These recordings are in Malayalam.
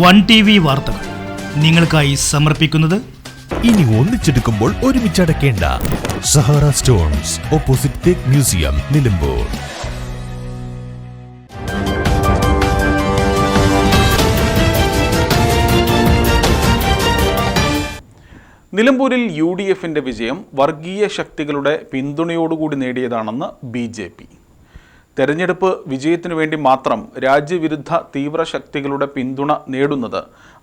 വൺ ടി വി വാർത്തകൾ നിങ്ങൾക്കായി സമർപ്പിക്കുന്നത് ഇനി ഒന്നിച്ചെടുക്കുമ്പോൾ ഒരുമിച്ച് അടക്കേണ്ട സഹാറ സ്റ്റോൺസ് ഓപ്പോസിറ്റ് തേക്ക് മ്യൂസിയം നിലമ്പൂർ. നിലമ്പൂരിൽ യു ഡി എഫിന്റെ വിജയം വർഗീയ ശക്തികളുടെ പിന്തുണയോടുകൂടി നേടിയതാണെന്ന് ബി ജെ പി. തെരഞ്ഞെടുപ്പ് വിജയത്തിനു വേണ്ടി മാത്രം രാജ്യവിരുദ്ധ തീവ്ര ശക്തികളുടെ പിന്തുണ നേടുന്നത്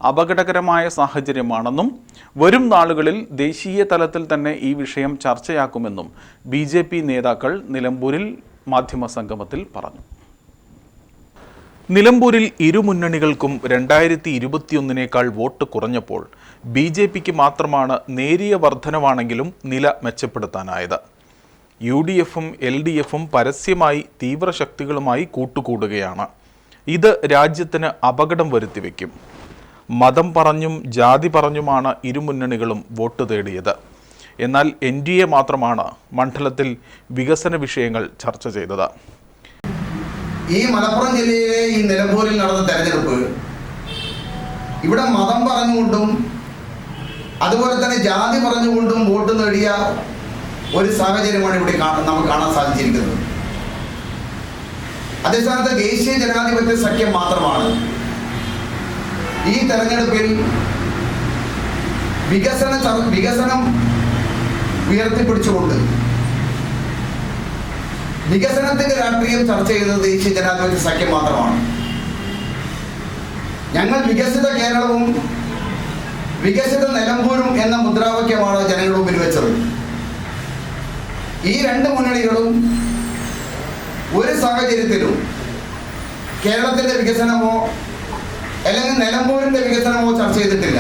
അപകടകരമായ സാഹചര്യമാണെന്നും വരും നാളുകളിൽ ദേശീയ തലത്തിൽ തന്നെ ഈ വിഷയം ചർച്ചയാക്കുമെന്നും ബി ജെ പി നേതാക്കൾ നിലമ്പൂരിൽ മാധ്യമ സംഗമത്തിൽ പറഞ്ഞു. നിലമ്പൂരിൽ ഇരുമുന്നണികൾക്കും രണ്ടായിരത്തി ഇരുപത്തിയൊന്നിനേക്കാൾ വോട്ട് കുറഞ്ഞപ്പോൾ ബി ജെ പിക്ക് മാത്രമാണ് നേരിയ വർധനവാണെങ്കിലും നില മെച്ചപ്പെടുത്താനായത്. യു ഡി എഫും എൽ ഡി എഫും പരസ്യമായി തീവ്രശക്തികളുമായി കൂട്ടുകൂടുകയാണ്. ഇത് രാജ്യത്തിന് അപകടം വരുത്തിവെക്കും. മതം പറഞ്ഞും ജാതി പറഞ്ഞുമാണ് ഇരുമുന്നണികളും വോട്ട് തേടിയത്. എന്നാൽ എൻ ഡി എ മാത്രമാണ് മണ്ഡലത്തിൽ വികസന വിഷയങ്ങൾ ചർച്ച ചെയ്തത്. ഈ മലപ്പുറം ജില്ലയിലെ ഈ നിലമ്പൂരിൽ നടന്ന തെരഞ്ഞെടുപ്പ് ഇവിടെ മതം പറഞ്ഞുകൊണ്ടും അതുപോലെ തന്നെ ജാതി പറഞ്ഞുകൊണ്ടും വോട്ട് നേടിയ ഒരു സാഹചര്യമാണ് ഇവിടെ നമുക്ക് കാണാൻ സാധിച്ചിരിക്കുന്നത്. അതേസ്ഥാനത്ത് ദേശീയ ജനാധിപത്യ സഖ്യം മാത്രമാണ്. ഈ തെരഞ്ഞെടുപ്പിൽ വികസന വികസനം ഉയർത്തിപ്പിടിച്ചുകൊണ്ട് വികസനത്തിന്റെ രാഷ്ട്രീയം ചർച്ച ചെയ്തത് ദേശീയ ജനാധിപത്യ സഖ്യം മാത്രമാണ്. ഞങ്ങൾ വികസിത കേരളവും വികസിത നിലമ്പൂരും എന്ന മുദ്രാവാക്യമാണ് ജനങ്ങളുടെ മുമ്പിൽ വെച്ചത്. ഈ രണ്ട് മുന്നണികളും ഒരു സാഹചര്യത്തിലും കേരളത്തിന്റെ വികസനമോ അല്ലെങ്കിൽ നിലമ്പൂരിന്റെ വികസനമോ ചർച്ച ചെയ്തിട്ടില്ല.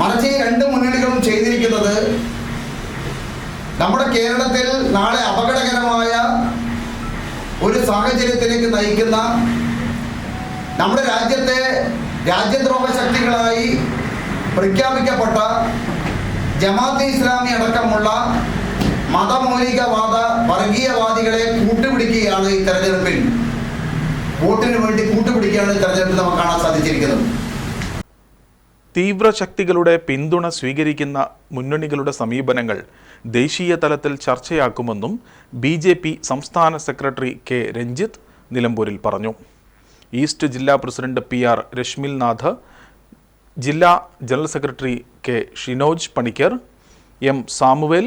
മറിച്ച് ഈ രണ്ട് മുന്നണികളും ചെയ്തിരിക്കുന്നത് നമ്മുടെ കേരളത്തിൽ നാളെ അപകടകരമായ ഒരു സാഹചര്യത്തിലേക്ക് നയിക്കുന്ന നമ്മുടെ രാജ്യത്തെ രാജ്യദ്രോഹ ശക്തികളായി പ്രഖ്യാപിക്കപ്പെട്ട ജമാഅത്ത് ഇസ്ലാമി അടക്കമുള്ള മതമൗലികവാദ വർഗീയവാദികളെ കൂട്ടുപിടിക്കുകയാണ് ഈ തെരഞ്ഞെടുപ്പിൽ. വോട്ടിന് വേണ്ടി കൂട്ടുപിടിക്കുകയാണ് തെരഞ്ഞെടുപ്പിൽ നമുക്ക് കാണാൻ സാധിച്ചിരിക്കുന്നത്. തീവ്രശക്തികളുടെ പിന്തുണ സ്വീകരിക്കുന്ന മുന്നണികളുടെ സമീപനങ്ങൾ ദേശീയ തലത്തിൽ ചർച്ചയാക്കുമെന്നും ബി ജെ പി സംസ്ഥാന സെക്രട്ടറി കെ രഞ്ജിത്ത് നിലമ്പൂരിൽ പറഞ്ഞു. ഈസ്റ്റ് ജില്ലാ president P R Rashmil Nath ജില്ലാ general secretary K Shinoj Panicker M Samuel